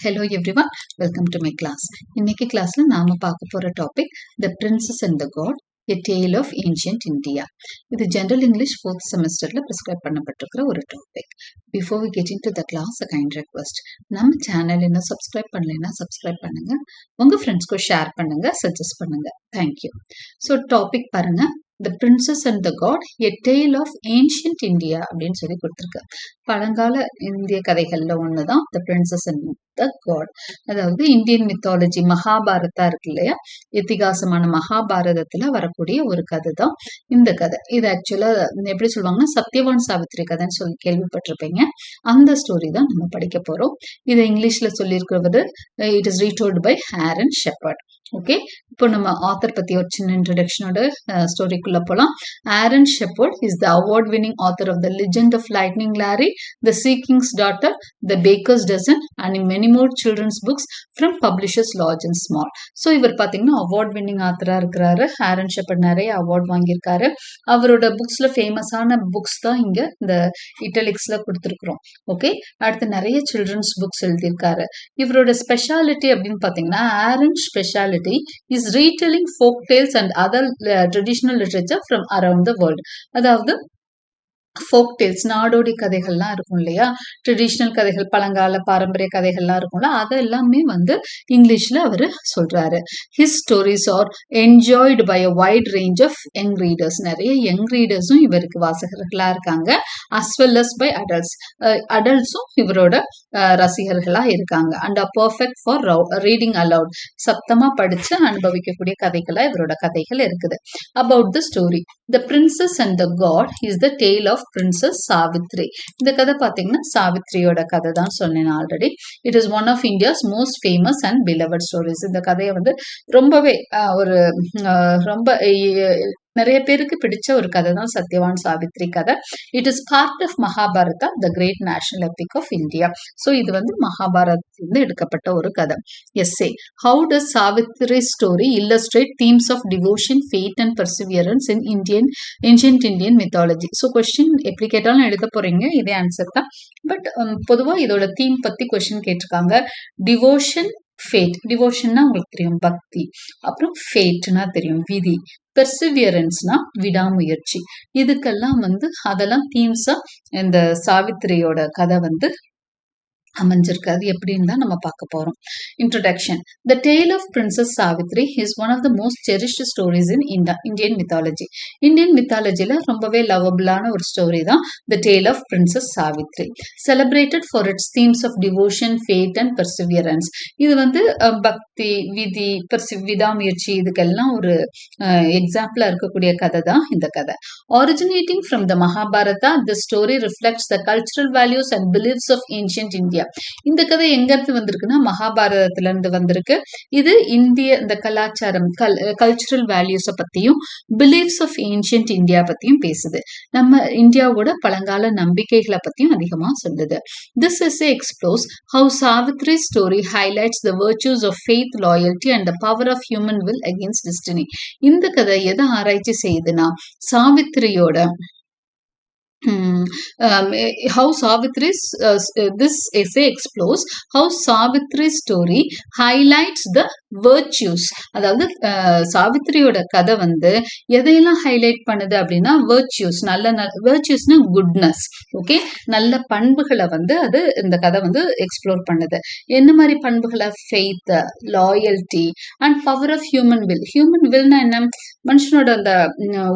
Hello everyone welcome to my class இன்னைக்கு கிளாஸ்ல நாம பார்க்க போற topic the princess and the god a tale of ancient India இது ஜென்ரல் இங்கிலீஷ் ஃபோர்த் செமஸ்டர்ல ப்ரிஸ்கிரைப் பண்ணப்பட்டிருக்கிற ஒரு topic before we getting to the class a kind request நம்ம சேனல் இன்னும் சப்ஸ்கிரைப் பண்ணலைன்னா சப்ஸ்கிரைப் பண்ணுங்க. உங்க ஃப்ரெண்ட்ஸ்க்கும் ஷேர் பண்ணுங்க சஜஸ்ட் பண்ணுங்க. தேங்க்யூ ஸோ டாபிக் பாருங்க. The princess and the god a tale of ancient India அப்படின்னு சொல்லி கொடுத்துருக்கு. பழங்கால இந்திய கதைகள்ல தான் த பிரின்சஸ் அண்ட் காட் அதாவது இந்தியன் மித்தாலஜி மகாபாரதா இருக்கு இல்லையா? இத்திகாசமான மகாபாரதத்துல வரக்கூடிய ஒரு கதை தான் இந்த கதை. இது ஆக்சுவலா எப்படி சொல்லுவாங்கன்னா சத்யவான் சாவித்ரி கதைன்னு சொல்லி கேள்விப்பட்டிருப்பீங்க. அந்த ஸ்டோரி தான் நம்ம படிக்க போறோம். இதை இங்கிலீஷ்ல சொல்லியிருக்கிறது it is retold by her and Shepard okay இப்போ நம்ம ஆத்தர் பத்தி ஒரு சின்ன இன்ட்ரடக்ஷனோட ஸ்டோரிக்குள்ள போலாம். Aaron Shepard is the award winning author of the legend of lightning Larry the sea king's daughter the baker's dozen and many more children's books from publishers large and small so இவர் பார்த்தீங்கன்னா award winning ஆத்தரா இருக்கிறாரு. Aaron shepherd நிறைய award வாங்கியிருக்காரு. அவரோட புக்ஸ்ல ஃபேமஸான books தான் இங்க இந்த இட்டலிக்ஸ்ல கொடுத்துருக்குறோம். ஓகே அடுத்து நிறைய சில்ட்ரன்ஸ் புக்ஸ் எழுதியிருக்காரு. இவரோட ஸ்பெஷாலிட்டி அப்படின்னு பார்த்தீங்கன்னா Aaron speciality is retelling folk tales and other traditional literature from around the world அதாவது ஃபோக் டேல்ஸ் நாடோடி கதைகள்லாம் இருக்கும் இல்லையா? ட்ரெடிஷ்னல் கதைகள் பழங்கால பாரம்பரிய கதைகள்லாம் இருக்கும்ல அது எல்லாமே வந்து இங்கிலீஷ்ல அவரு சொல்றாரு. His stories are enjoyed by a wide range of young readers நிறைய யங் ரீடர்ஸும் இவருக்கு வாசகர்களா இருக்காங்க as well as by adults அடல்ட்ஸும் இவரோட ரசிகர்களா இருக்காங்க. And a perfect for reading aloud சத்தமா படிச்சு அனுபவிக்கக்கூடிய கதைகளா இவரோட கதைகள் இருக்குது. About the story the princess and the god is the tale of princess Savitri இந்த கதை பார்த்தீங்கன்னா சாவித்ரியோட கதை தான் சொன்னேன் already it is one of India's most famous and beloved stories இந்த கதையை வந்து ரொம்பவே ஒரு ரொம்ப நிறைய பேருக்கு பிடிச்ச ஒரு கதை தான் சத்யவான் சாவித்ரி கதை. It is part of Mahabharata the great national epic of India so இது வந்து மகாபாரதத்திலிருந்து எடுக்கப்பட்ட ஒரு கதை. Essay how does Savitri story illustrate themes of devotion fate and perseverance in Indian ancient Indian mythology so question எப்படி கேட்டாலும் எழுத போறீங்க இதே ஆன்சர் தான். பட் um, பொதுவாக இதோட தீம் பற்றி கொஸ்டின் கேட்டிருக்காங்க. டிவோஷன் ஃபேட் டிவோஷன்னா உங்களுக்கு தெரியும். பக்தி. அப்புறம் ஃபேட்னா தெரியும். விதி. பெர்சிவியரன்ஸ்னா விடாமுயற்சி. இதுக்கெல்லாம் வந்து அதெல்லாம் தீம்ஸாக இந்த சாவித்திரியோட கதை வந்து அமைஞ்சிருக்கு. அது எப்படின்னு தான் நம்ம பார்க்க போறோம். Introduction the tale of princess Savitri is one of the most cherished stories in Indian Indian mythology Indian மித்தாலஜியில ரொம்பவே லவபிளான ஒரு ஸ்டோரி தான் the tale of princess Savitri celebrated for its themes of devotion fate and perseverance இது வந்து பக்தி விதி பர்சி விடாமுயற்சி இதுக்கெல்லாம் ஒரு எக்ஸாம்பிளா இருக்கக்கூடிய கதை தான் இந்த கதை. Originating from the Mahabharata the story reflects the cultural values and beliefs of ancient India இந்த கதை எங்க இருந்து வந்திருக்குன்னா மகாபாரதத்துல இருந்து வந்திருக்கு. இது இந்திய இந்த கலாச்சாரம் கல் கல்ச்சுரல் வேல்யூஸை பத்தியும் பிலீஃப்ஸ் ஆஃப் ஏன்ஷியன்ட் இந்தியா பத்தியும் பேசுது. நம்ம இந்தியாவோட பழங்கால நம்பிக்கைகளை பத்தியும் அதிகமா சொல்லுது. This is explores how Savitri story highlights the virtues of faith loyalty and the power of human will against destiny இந்த கதை எதை ஆராய்ச்சி செய்யுதுன்னா சாவித்ரியோட Um, how Savitri's uh, this essay explores how Savitri's story highlights the வேர்ச்சியூஸ் அதாவது சாவித்திரியோட கதை வந்து எதையெல்லாம் highlight பண்ணுது அப்படின்னா வேர்ச்சியூஸ் நல்ல வேர்ச்சியூஸ்னா குட்னஸ் ஓகே நல்ல பண்புகளை வந்து அது இந்த கதை வந்து எக்ஸ்ப்ளோர் பண்ணுது. என்ன மாதிரி பண்புகளை? Faith loyalty and power of human will human வில்னா என்ன? மனுஷனோட அந்த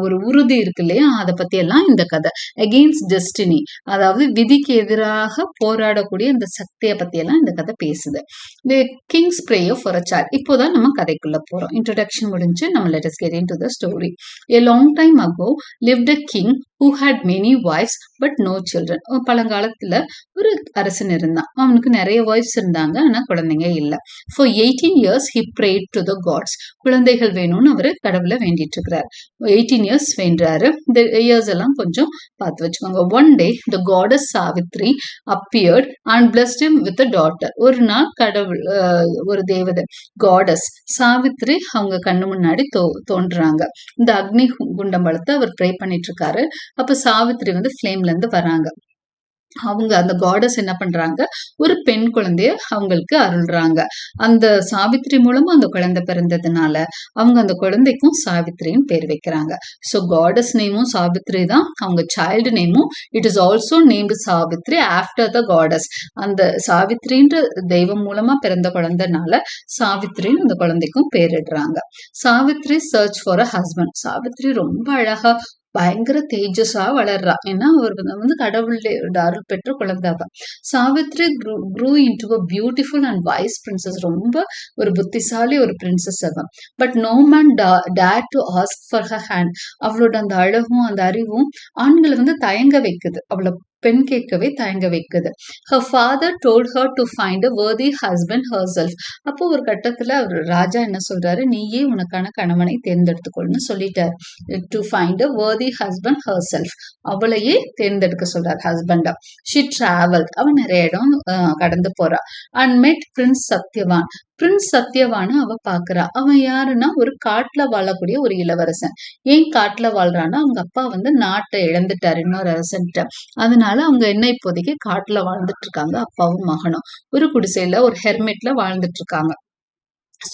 ஒரு உறுதி இருக்கு இல்லையா? அதை பற்றியெல்லாம் இந்த கதை. அகெயின்ஸ்ட் டெஸ்டினி அதாவது விதிக்கு எதிராக போராடக்கூடிய இந்த சக்தியை பற்றியெல்லாம் இந்த கதை பேசுது. The king's prayer for a sir இப்போதான் நம்ம கதைக்குள்ள போறோம். இன்ட்ரடக்ஷன் முடிஞ்சு நம்ம let's get into the story a long time ago lived a king who had many wives but no children பழங்காலத்துல ஒரு அரசன் இருந்தான். அவனுக்கு நிறைய வாய்ஸ் இருந்தாங்க ஆனா குழந்தைங்க இல்லை. For eighteen years he prayed to the gods குழந்தைகள் வேணும்னு அவரு கடவுளை வேண்டிட்டு இருக்கிறார். எயிட்டீன் இயர்ஸ் வேண்டுறாரு. இந்த இயர்ஸ் எல்லாம் கொஞ்சம் பார்த்து வச்சுக்கோங்க. One day the goddess Savitri appeared and blessed him with a daughter ஒரு நாள் கடவுள் ஒரு தேவதை காடஸ் சாவித்ரி அவங்க கண்ணு முன்னாடி தோ தோன்றுறாங்க. இந்த அக்னி குண்டம் வளர்த்து அவர் ப்ரே பண்ணிட்டு இருக்காரு. அப்ப சாவித்திரி வந்து ஃப்ளேம்ல இருந்து வராங்க அவங்க அந்த காடஸ் என்ன பண்றாங்க? ஒரு பெண் குழந்தைய அவங்களுக்கு அருள்றாங்க. அந்த சாவித்ரி மூலமா அந்த குழந்தை பிறந்ததுனால அவங்க அந்த குழந்தைக்கும் சாவித்ரின்னு பேர் வைக்கிறாங்க. ஸோ காடஸ் நேமும் சாவித்ரி தான். அவங்க சைல்டு நேமும் it is also named Savitri after the goddess அந்த சாவித்ரின்ற தெய்வம் மூலமா பிறந்த குழந்தைனால சாவித்ரின்னு அந்த குழந்தைக்கும் பேரிடுறாங்க. Savitri search for a husband Savitri ரொம்ப அழகா பயங்கர தேஜஸா வளர்றா. ஏன்னா அவர் வந்து வந்து கடவுளுடைய அருள் பெற்ற குழந்தை Savitri grew into a beautiful and wise princess ரொம்ப ஒரு புத்திசாலி ஒரு பிரின்சஸ் அவ. பட் நோ மேன் டா dare to ask for her hand அவளோட அந்த அழகும் அந்த அறிவும் ஆண்களை வந்து தயங்க வைக்குது. அவளை பெண் கேட்கவே தயங்க வைக்குது. Her father told her to find a worthy husband herself அப்போ ஒரு கட்டத்துல அவர் ராஜா என்ன சொல்றாரு? நீயே உனக்கான கணவனை தேர்ந்தெடுத்துக்கொள்னு சொல்லிட்டார். To find a worthy husband herself அவளையே தேர்ந்தெடுக்க சொல்றார் ஹஸ்பண்டா ஷி டிராவல் அவன் நிறைய இடம் கடந்து போறா. அண்ட் மெட் பிரின்ஸ் சத்யவான் பிரின்ஸ் சத்யவான அவ பாக்குறா. அவன் யாருன்னா ஒரு காட்டுல வாழக்கூடிய ஒரு இளவரசன். ஏன் காட்டுல வாழ்றான்னா அவங்க அப்பா வந்து நாட்டை இழந்துட்டாரு இன்னொரு அரசன்ட்ட. அதனால அவங்க என்ன இப்போதைக்கு காட்டுல வாழ்ந்துட்டு இருக்காங்க அப்பாவும் மகனும். ஒரு குடிசையில ஒரு ஹெர்மெட்ல வாழ்ந்துட்டு இருக்காங்க.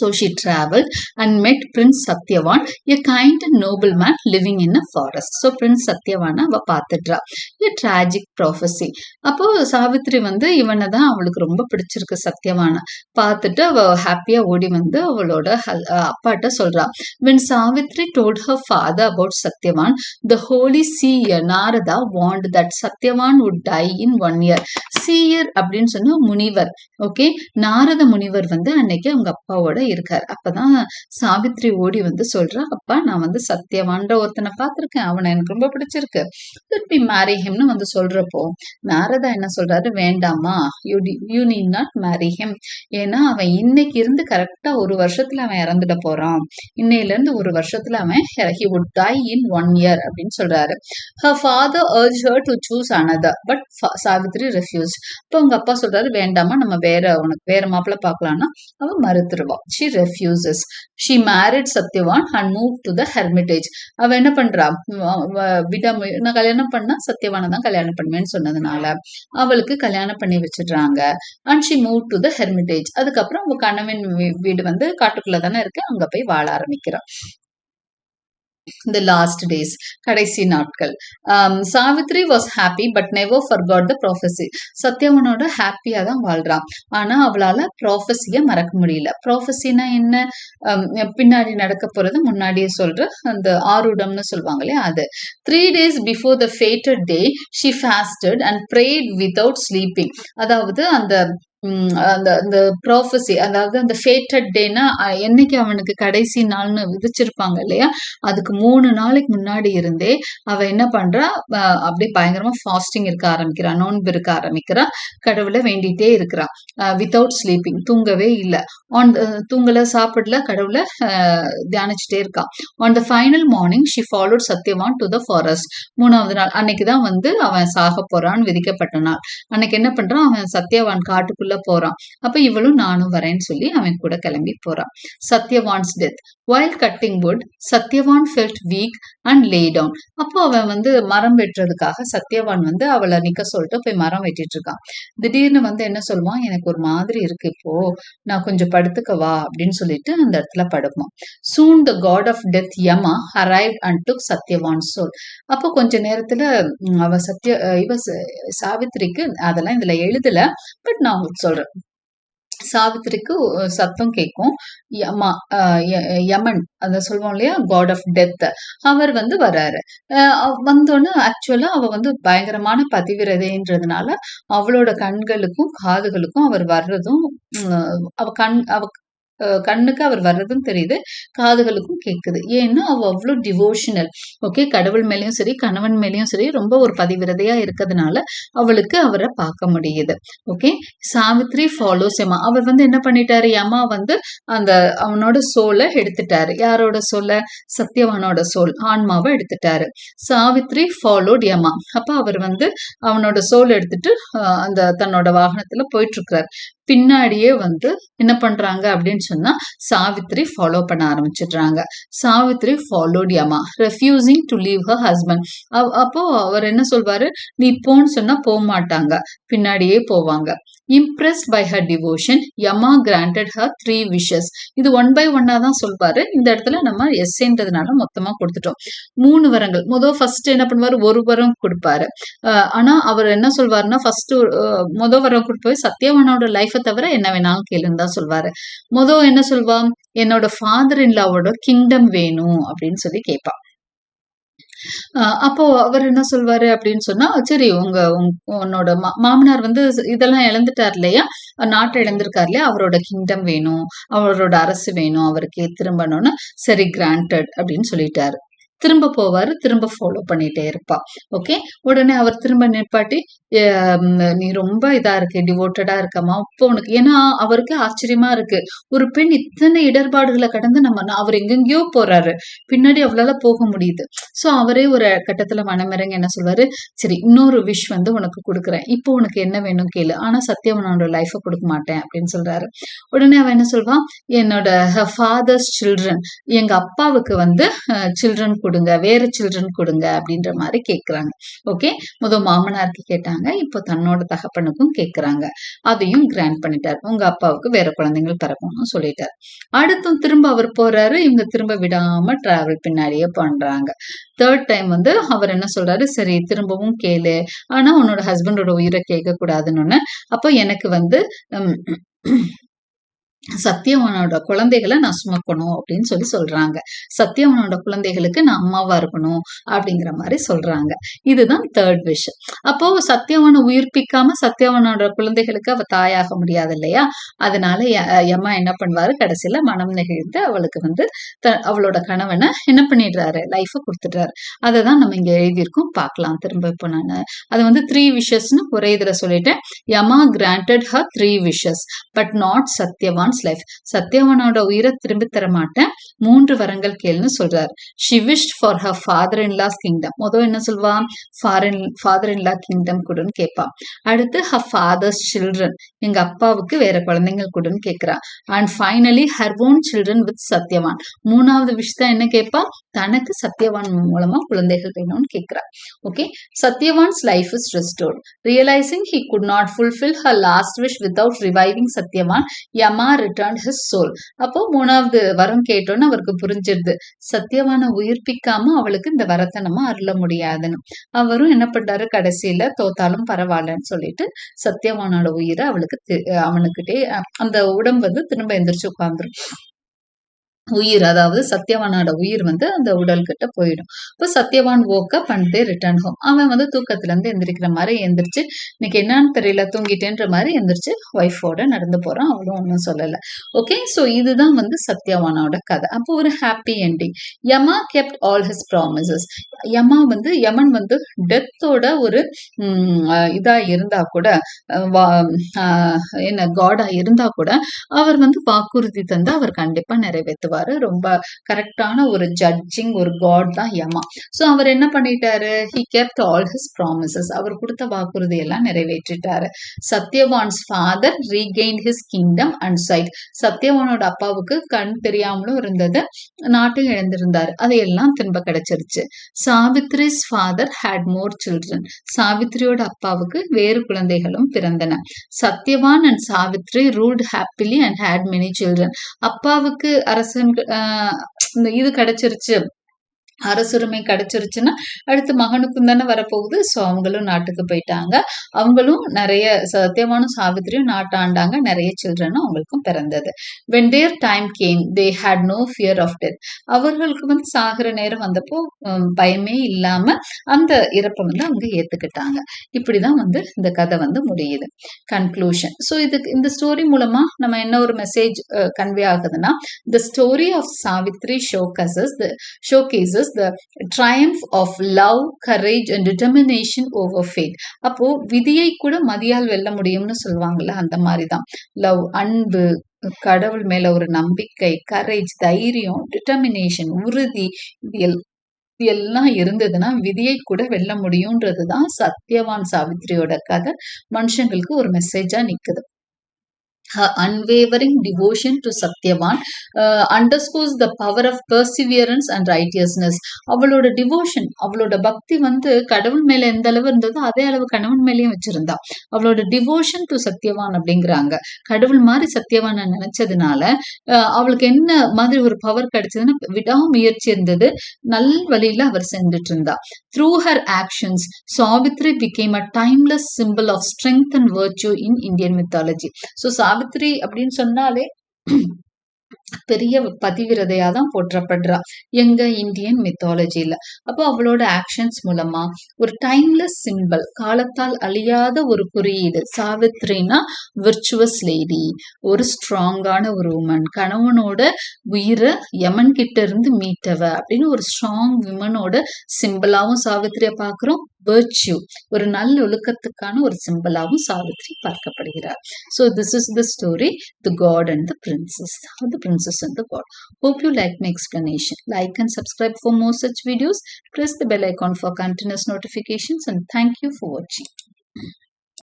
So she traveled and met Prince Satyavan, a kind and noble man living in a forest. So Prince Satyavan அவ பார்த்துட்றா a tragic prophecy. அப்போ சாவித்ரி வந்து இவனை தான் அவளுக்கு ரொம்ப பிடிச்சிருக்கு சத்யவான பார்த்துட்டு அவ ஹாப்பியா ஓடி வந்து அவளோட ஹல்- அஹ் அப்பாட்ட சொல்றா when Savitri told her father about Satyavan, the holy seer Narada warned that Satyavan would die in one year. சீயர் அப்படின்னு சொன்னா முனிவர் ஓகே நாரத முனிவர் வந்து அன்னைக்கு அவங்க அப்பாவோட இருக்கார். அப்பதான் சாவித்ரி ஓடி வந்து சொல்றா அப்பா நான் வந்து சத்யவான்ற ஒருத்தனை பார்த்திருக்கேன். அவனை எனக்கு ரொம்ப பிடிச்சிருக்கு. திருப்பி மேரி marry வந்து சொல்றப்போ நாரதா என்ன சொல்றாரு? வேண்டாமா you you need not marry him ஏன்னா அவன் இன்னைக்கு இருந்து கரெக்டா ஒரு வருஷத்துல அவன் இறந்துட போறான். இன்னையில இருந்து ஒரு வருஷத்துல அவன் he would die in one year அப்படின்னு சொல்றாரு. Her father urge her to choose another but Savitri refuse இப்போ உங்க அப்பா சொல்றாரு வேண்டாமா நம்ம வேற உனக்கு வேற மாப்பிள்ள பார்க்கலாம்னா அவன் மறுத்துருவா. She refuses. She married Satyavan and move to the hermitage. அவ என்ன பண்றா? விடாம நான் கல்யாணம் பண்ணா சத்யவானை தான் கல்யாணம் பண்ணுவேன்னு சொன்னதுனால அவளுக்கு கல்யாணம் பண்ணி வச்சிடுறாங்க. And she move to the hermitage அதுக்கப்புறம் அவங்க கணவன் வீடு வந்து காட்டுக்குள்ள தானே இருக்கு. அங்க போய் வாழ ஆரம்பிக்கிறான் இந்த லாஸ்ட் டேஸ் கடைசி நாட்கள். Um, Savitri was happy but never forgot the prophecy சத்யவனோட ஹாப்பியா தான் வாழ்றான். ஆனா அவளால ப்ராஃபஸியை மறக்க முடியல. ப்ராஃபஸினா என்ன? Um, பின்னாடி நடக்க போறது முன்னாடியே சொல்ற அந்த ஆருடம்னு சொல்லுவாங்க இல்லையா அது. Three days before the fated day she fasted and prayed without sleeping அதாவது அந்த அந்த அந்த ப்ராஃபஸி அதாவது அந்த ஃபேட்டட் டேனா என்னைக்கு அவனுக்கு கடைசி நாள்னு விதிச்சிருப்பாங்க இல்லையா? அதுக்கு மூணு நாளைக்கு முன்னாடி இருந்தே அவ என்ன பண்றா? அப்படியே பயங்கரமா ஃபாஸ்டிங் இருக்க ஆரம்பிக்கிறான் நோன்பு இருக்க ஆரம்பிக்கிறான் கடவுளை வேண்டிட்டே இருக்கிறா. வித்தவுட் ஸ்லீப்பிங் தூங்கவே இல்லை. ஆன் தூங்கல சாப்பிடல கடவுளை தியானிச்சுட்டே இருக்கான் on the final morning she followed Satyavan to the forest மூணாவது நாள் அன்னைக்கு தான் வந்து அவன் சாக போறான்னு விதிக்கப்பட்ட நாள். அன்னைக்கு என்ன பண்றான்? அவன் சத்யவான் காட்டுக்குள்ள போறான். அப்ப இவளும் நானும் வரேன்னு சொல்லி அவன் கூட கிளம்பி போறான். Satyavan's death while cutting wood Satyavan felt weak and lay down அப்போ அவன் வந்து மரம் வெட்டுறதுக்காக சத்யவான் வந்து அவளை நிக்க சொல்லிட்டு போய் மரம் வெட்டிட்டு இருக்கான். திடீர்னு வந்து என்ன சொல்லுவான்? எனக்கு ஒரு மாதிரி இருக்கு இப்போ. நான் கொஞ்சம் படுத்துக்கவா அப்படின்னு சொல்லிட்டு அந்த இடத்துல படுப்பான். Soon the god of death Yama arrive and took Satyavan soul அப்போ கொஞ்ச நேரத்துல அவ சத்ய இவ சாவித்திரிக்கு அதெல்லாம் இதுல எழுதல. பட் நான் சொல்றேன். சாவித்திரிக்கு சத்தம் கேட்கும். யமா யமன் அதை சொல்லுவோம் இல்லையா? காட் ஆஃப் டெத் அவர் வந்து வராரு வந்தோன்னு ஆக்சுவலா அவ வந்து பயங்கரமான பதிவிரதைன்றதுனால அவளோட கண்களுக்கும் காதுகளுக்கும் அவர் வர்றதும் உம், அவ கண் அவ கண்ணுக்கு அவர் வர்றதும் தெரியுது காதுகளுக்கும் கேட்குது ஏன்னா அவ அவ்வளோ டிவோஷனல் ஓகே கடவுள் மேலயும் சரி கணவன் மேலயும் சரி ரொம்ப ஒரு பதிவிரதையா இருக்கிறதுனால அவளுக்கு அவரை பார்க்க முடியுது. ஓகே சாவித்ரி ஃபாலோஸ் எமா அவர் வந்து என்ன பண்ணிட்டாரு? யமா வந்து அந்த அவனோட சோலை எடுத்துட்டாரு. யாரோட சோலை? சத்யவானோட சோல். ஆன்மாவை எடுத்துட்டாரு. சாவித்ரி ஃபாலோட் யமா அப்ப அவர் வந்து அவனோட சோல் எடுத்துட்டு அந்த தன்னோட வாகனத்துல போயிட்டு இருக்கிறார் பின்னாடியே வந்து என்ன பண்றாங்க அப்படின்னு சொன்னா சாவித்ரி ஃபாலோ பண்ண ஆரம்பிச்சிடுறாங்க. Savitri followed Yama refusing to leave her husband அப்போ அவர் என்ன சொல்வாரு? நீ போன்னு சொன்னா போக மாட்டாங்க. பின்னாடியே போவாங்க. Impressed by her devotion Yama granted her three wishes இது ஒன் பை ஒன்னா தான் சொல்வாரு. இந்த இடத்துல நம்ம எஸ்ன்றதுனால மொத்தமா கொடுத்துட்டோம். மூணு வரங்கள். முதல் ஃபர்ஸ்ட் என்ன பண்ணுவாரு? ஒரு வரம் கொடுப்பாரு. ஆனா அவர் என்ன சொல்வாருன்னா ஃபர்ஸ்ட் முதல் வரம் கொடுப்பாரு சத்யவானோட லைஃபை தவிர என்ன வேணாலும் கேளுன்னு தான் சொல்வாரு. முதல் என்ன சொல்வா என்னோட ஃபாதர் இன்லாவோட கிங்டம் வேணும் அப்படின்னு சொல்லி கேட்பா அப்போ அவர் என்ன சொல்வாரு அப்படின்னு சொன்னா சரி உங்க உன்னோட மா- மாமனார் வந்து இதெல்லாம் இழந்துட்டார் இல்லையா? நாட்டை இழந்திருக்கார் இல்லையா? அவரோட கிங்டம் வேணும் அவரோட அரசு வேணும் அவருக்கு திரும்பணும்னு சரி கிராண்டட் அப்படின்னு சொல்லிட்டாரு. திரும்ப போவாரு திரும்ப ஃபாலோ பண்ணிட்டே இருப்பா. ஓகே உடனே அவர் திரும்ப நிப்பாட்டி நீ ரொம்ப இதா இருக்கு டிவோட்டடா இருக்கமா இப்போ உனக்கு ஏன்னா அவருக்கு ஆச்சரியமா இருக்கு. ஒரு பெண் இத்தனை இடர்பாடுகளை கடந்து நம்ம அவர் எங்கெங்கேயோ போறாரு. பின்னாடி அவளால போக முடியுது. சோ அவரே ஒரு கட்டத்துல மனமிறங்க என்ன சொல்வாரு? சரி இன்னொரு விஷ் வந்து உனக்கு கொடுக்குறேன். இப்போ உனக்கு என்ன வேணும் கேளு. ஆனா சத்யவனோட லைஃபை கொடுக்க மாட்டேன் அப்படின்னு சொல்றாரு. உடனே அவன் என்ன சொல்வான்? என்னோட ஃபாதர்ஸ் சில்ட்ரன் எங்க அப்பாவுக்கு வந்து சில்ட்ரன் கொடுங்க வேற சில்ட்ரன் கொடுங்க அப்படின்ற மாதிரி கேட்குறாங்க ஓகே முதல் மாமனாருக்கு கேட்டாங்க இப்போ தன்னோட தகப்பனுக்கும் கேட்குறாங்க அதையும் கிராண்ட் பண்ணிட்டார். உங்க அப்பாவுக்கு வேற குழந்தைகள் பிறக்கணும்னு சொல்லிட்டார். அடுத்தும் திரும்ப அவர் போறாரு. இவங்க திரும்ப விடாம டிராவல் பின்னாடியே பண்றாங்க. தேர்ட் டைம் வந்து அவர் என்ன சொல்றாரு? சரி திரும்பவும் கேளு. ஆனா உன்னோட ஹஸ்பண்டோட உயிரை கேட்க கூடாதுன்னு அப்போ எனக்கு வந்து சத்தியவனோட குழந்தைகளை நான் சுமக்கணும் அப்படின்னு சொல்லி சொல்றாங்க. சத்யவனோட குழந்தைகளுக்கு நான் அம்மாவா இருக்கணும் அப்படிங்கிற மாதிரி சொல்றாங்க. இதுதான் தேர்ட் விஷ் அப்போ சத்தியவனை உயிர்ப்பிக்காம சத்யவனோட குழந்தைகளுக்கு அவ தாயாக முடியாது இல்லையா? அதனால யம்மா என்ன பண்ணுவாரு? கடைசியில மனம் நெகிழ்ந்து அவளுக்கு வந்து த- அவளோட கணவனை என்ன பண்ணிடுறாரு? லைஃப கொடுத்துட்டாரு அதை தான் நம்ம இங்க எழுதியிருக்கோம். பார்க்கலாம். திரும்ப இப்போ நான். அது வந்து த்ரீ விஷஸ்ன்னு ஒரே இதுல சொல்லிட்டேன். Yama granted her three wishes but not Satyavan's life சத்யவானோட உயிரை திரும்பி தர மாட்டேன் மூன்று வரங்கள் கேள்னு சொல்றாரு. She wish for her father in law's kingdom மொதல் என்ன சொல்வா? For her father in law kingdom கொடுன்னு கேட்பா அடுத்து ஹர் ஃபாதர்ஸ் சில்ட்ரன் எங்க அப்பாவுக்கு வேற குழந்தைங்க கொடுன்னு கேட்கிறா and finally her own children with Satyavan. மூணாவது விஷயம் என்ன கேட்பா தனக்கு சத்யவான் மூலமா குழந்தைகள் வேணும்னு கேட்கிறா okay Satyavan's life is restored realising he could not fulfil her last wish without reviving Satyavan Yama return his soul அப்போ மூணாவது வரம் கேட்டோன்னு அவருக்கு புரிஞ்சிருது. சத்யவானை உயிர்ப்பிக்காம அவளுக்கு இந்த வரத்தை நம்ம அருள முடியாதுன்னு. அவரும் என்ன பண்றாரு? கடைசியில தோத்தாலும் பரவாயில்லன்னு சொல்லிட்டு சத்தியவானோட உயிரை அவளுக்கு அவனுக்கிட்டே அந்த உடம்பு வந்து திரும்ப எந்திரிச்சு உட்கார்ந்துரும். உயிர் அதாவது சத்யவானோட உயிர் வந்து அந்த உடல் கிட்ட போயிடும். இப்போ சத்யவான் ஓக்க பண்ணிட்டு ரிட்டர்ன் ஹோம் அவன் வந்து தூக்கத்துல இருந்து எந்திரிக்கிற மாதிரி எந்திரிச்சு இன்னைக்கு என்னன்னு தெரியல தூங்கிட்டேன்ற மாதிரி எந்திரிச்சு ஒய்ஃபோட நடந்து போறான். அவளும் ஒன்றும் சொல்லலை. ஓகே ஸோ இதுதான் வந்து சத்யவானோட கதை. அப்போ ஒரு happy ending Yama kept all his promises Yama வந்து யமன் வந்து டெத்தோட ஒரு இதா இருந்தா கூட என்ன காடா இருந்தா கூட அவர் வந்து வாக்குறுதி தந்து அவர் கண்டிப்பா நிறைவேற்றுவாரு. ரொம்ப கரெக்டான ஒரு ஜட்ஜிங் ஒரு காட் தான் யமா. ஸோ அவர் என்ன பண்ணிட்டாரு? He kept all his promises அவர் கொடுத்த வாக்குறுதி எல்லாம் நிறைவேற்றிட்டாரு. Satyavan's father regain his kingdom and sight சத்யவானோட அப்பாவுக்கு கண் தெரியாமலும் இருந்தது. நாட்டும் இழந்திருந்தாரு அதையெல்லாம் திரும்ப கிடைச்சிருச்சு. Savitri's father had more children சாவித்ரியோட அப்பாவுக்கு வேறு குழந்தைகளும் பிறந்தன. Satyavan and Savitri ruled happily and had many children அப்பாவுக்கு அரசன் ஆஹ் இந்த இது கிடைச்சிருச்சு. அரசுரிமை கிடைச்சிருச்சுன்னா அடுத்து மகனுக்கும் தானே வரப்போகுது. ஸோ அவங்களும் நாட்டுக்கு போயிட்டாங்க. அவங்களும் நிறைய சத்தியவானும் சாவித்திரியும் நாட்டாண்டாங்க. நிறைய சில்ட்ரனும் அவங்களுக்கும் பிறந்தது. When their time came they had no fear of death அவர்களுக்கு வந்து சாகிற நேரம் வந்தப்போ பயமே இல்லாம அந்த இறப்பை வந்து அவங்க ஏத்துக்கிட்டாங்க. இப்படிதான் வந்து இந்த கதை வந்து முடியுது. கன்க்ளூஷன் ஸோ இதுக்கு இந்த ஸ்டோரி மூலமா நம்ம என்ன ஒரு மெசேஜ் கன்வே ஆகுதுன்னா the story of Savitri showcases the showcases the triumph of love courage and determination over faith அப்போ விதியை கூட மதியால் வெல்ல முடியும்னு சொல்லுவாங்கல்ல அந்த மாதிரி தான் லவ் அன்பு கடவுள் மேல ஒரு நம்பிக்கை கரேஜ் தைரியம் டிட்டர்மினேஷன் உறுதி இது எல் இது எல்லாம் இருந்ததுன்னா விதியை கூட வெல்ல முடியும்ன்றது தான் சத்யவான் சாவித்ரியோட கதை. மனுஷங்களுக்கு ஒரு மெசேஜா நிக்குது. Her unwavering devotion to Satyavan uh, underscores the power of perseverance and righteousness. அவளோட டிவோஷன் அவளோட பக்தி வந்து கடவுள் மேல எந்த அளவு இருந்ததோ அதே அளவு கணவன் மேலேயும் வச்சிருந்தா. அவளோட டிவோஷன் டு சத்யவான் அப்படிங்கிறாங்க. கடவுள் மாதிரி சத்யவான நினைச்சதுனால அஹ், அவளுக்கு என்ன மாதிரி ஒரு பவர் கிடைச்சதுன்னா விடாமுயற்சி இருந்தது. நல் வழியில அவர் சென்றுட்டு இருந்தா through her actions Savitri became a timeless symbol of strength and virtue in Indian mythology so Savitri அப்படின்னு சொன்னாலே பெரிய பதிவிரதையா தான் போற்றப்படுறா. எங்க இந்தியன் மித்தாலஜியில அப்போ அவளோட ஆக்ஷன்ஸ் மூலமா ஒரு டைம்லெஸ் சிம்பிள் காலத்தால் அழியாத ஒரு குறியீடு சாவித்ரினா விர்ச்சுவஸ் லேடி ஒரு ஸ்ட்ராங்கான ஒரு உமன் கணவனோட உயிரை யமன் கிட்ட இருந்து மீட்டவ அப்படின்னு ஒரு ஸ்ட்ராங் விமனோட சிம்பிளாவும் சாவித்திரியை பாக்குறோம் வேர்ச்சியூ ஒரு நல்ல ஒழுக்கத்துக்கான ஒரு சிம்பிளாகவும் Savitri பார்க்கப்படுகிறார் so this is the story the god and the princess the princess and the god hope you like my explanation like and subscribe for more such videos press the bell icon for continuous notifications and thank you for வாட்சிங்